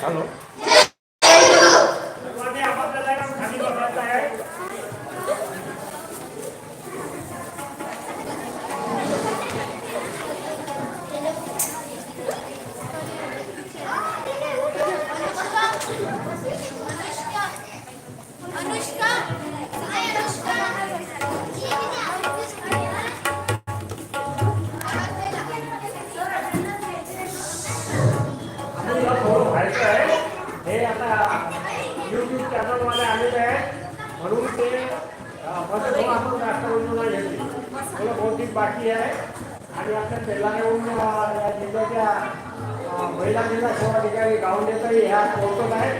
看到。आता YouTube चॅनलमध्ये आलेले आहे म्हणून ते बदल हो, आपण बहुतेक बाकी आहे. आणि आता तेलानेहून जिल्ह्याच्या महिला जिल्हा सेवाधिकारी गावंडेतही ह्या पोहोचत आहे.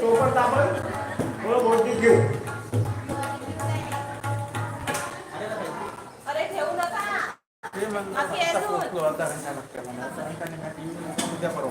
तोपर्यंत आपण थोडं बहुतेक घेऊ. ते म्हणलं उद्या परवा.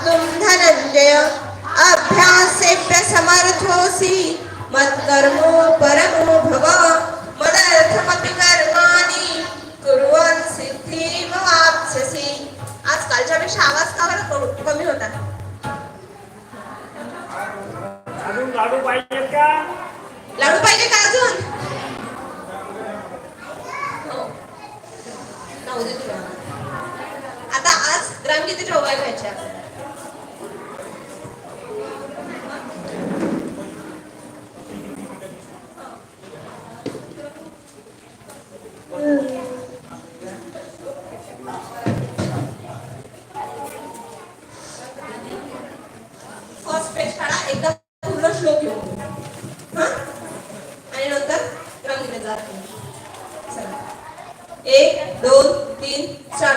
मामिच्छाप्तुं धनञ्जय अभ्यासेभ्यसमर्थोऽसि मत्कर्मो परमो भव। मदर्थमपि कर्माणि। कुर्वन् सिद्धिमवाप्स्यसि आज कालच्यापेक्षा आवाज का बरं कमी- होता. अजून लाडू पाहिजेत का? लाडू पाहिजे का अजून? हो. आता आज ग्रामगीतेच्या ओव्या घ्यायच्या दोन तीन चार.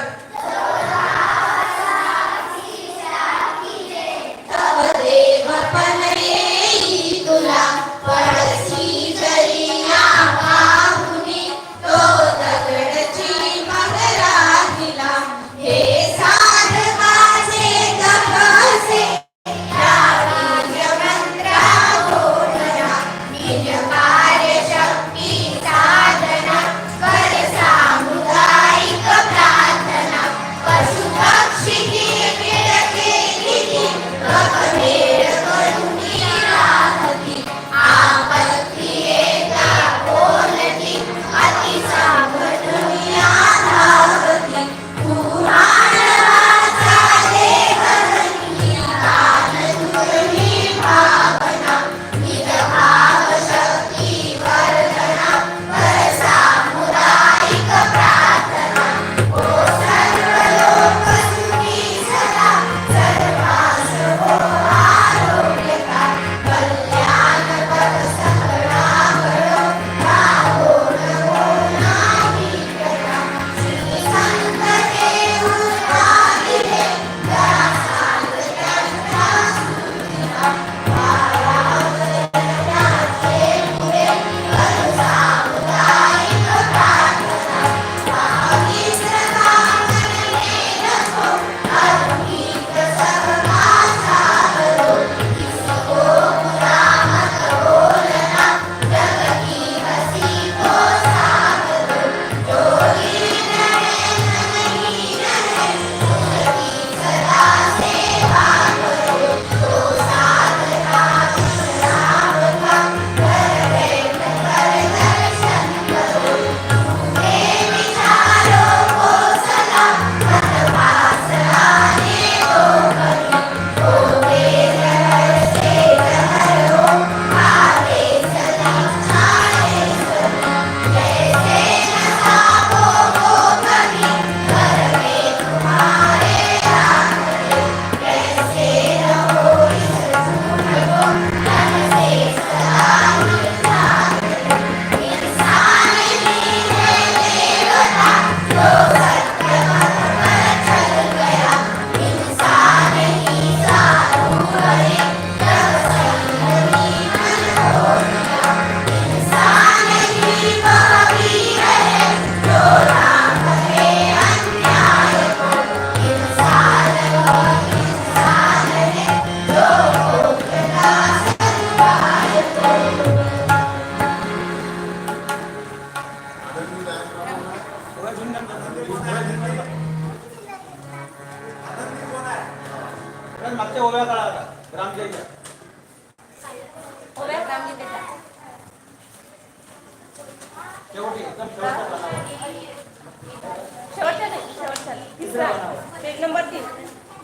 तिसरा पेज नंबर तीन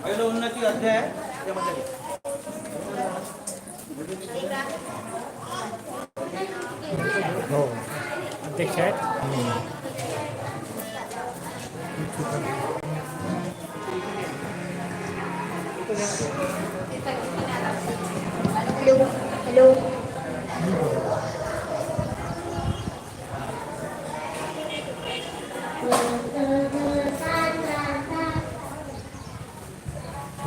पहिलं उन्नती अध्याय त्यामध्ये हो अध्यक्ष आहेत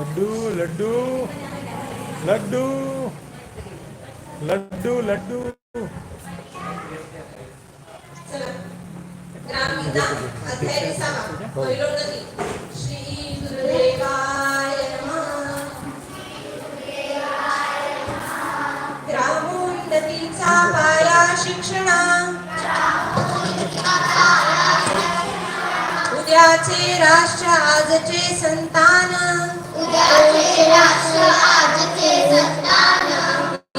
लड्डू लड्डू लड्डू लड्डू लड्डू. शिक्षण उद्याचे राष्ट्र आजचे संतान.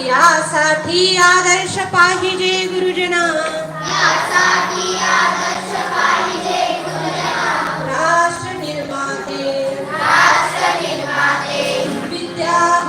यासाठी आदर्श पाहिजे गुरुजना. राष्ट्र निर्माते. विद्या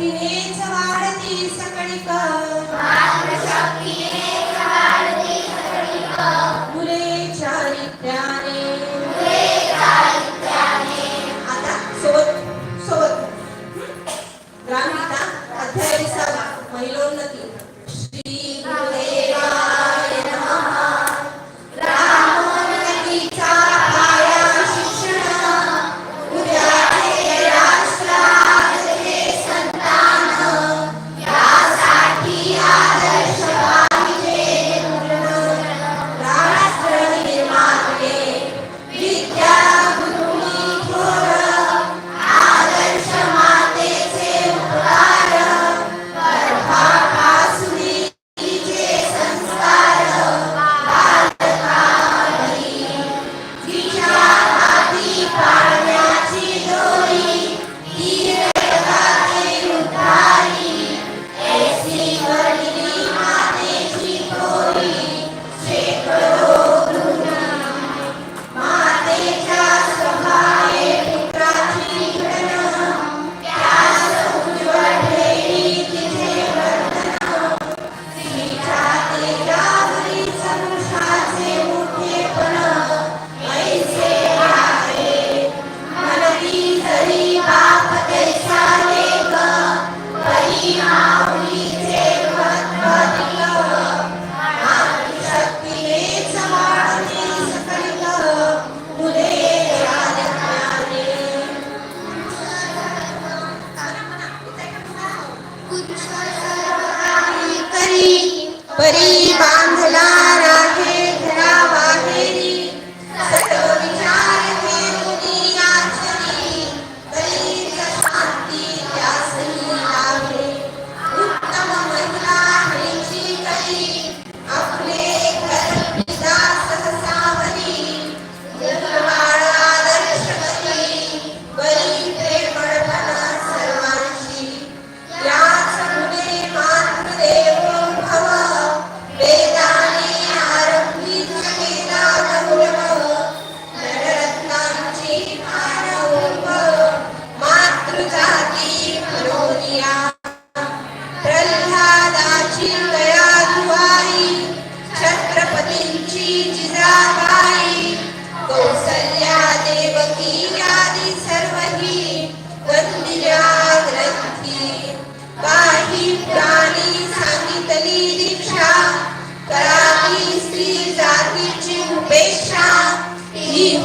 विरेच वाढती सकळीक मार्ग शक्तीने वाढती सकळीक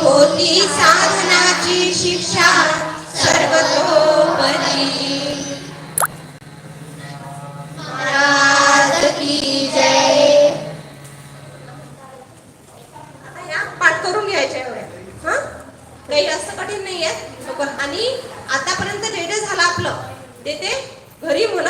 होती साधनाची शिक्षा सर्वतोपरी. पाठ करून घ्यायच्या एवढ्या काही कठीण आणि आतापर्यंत रेडिओ झालं आपलं ते घरी म्हणत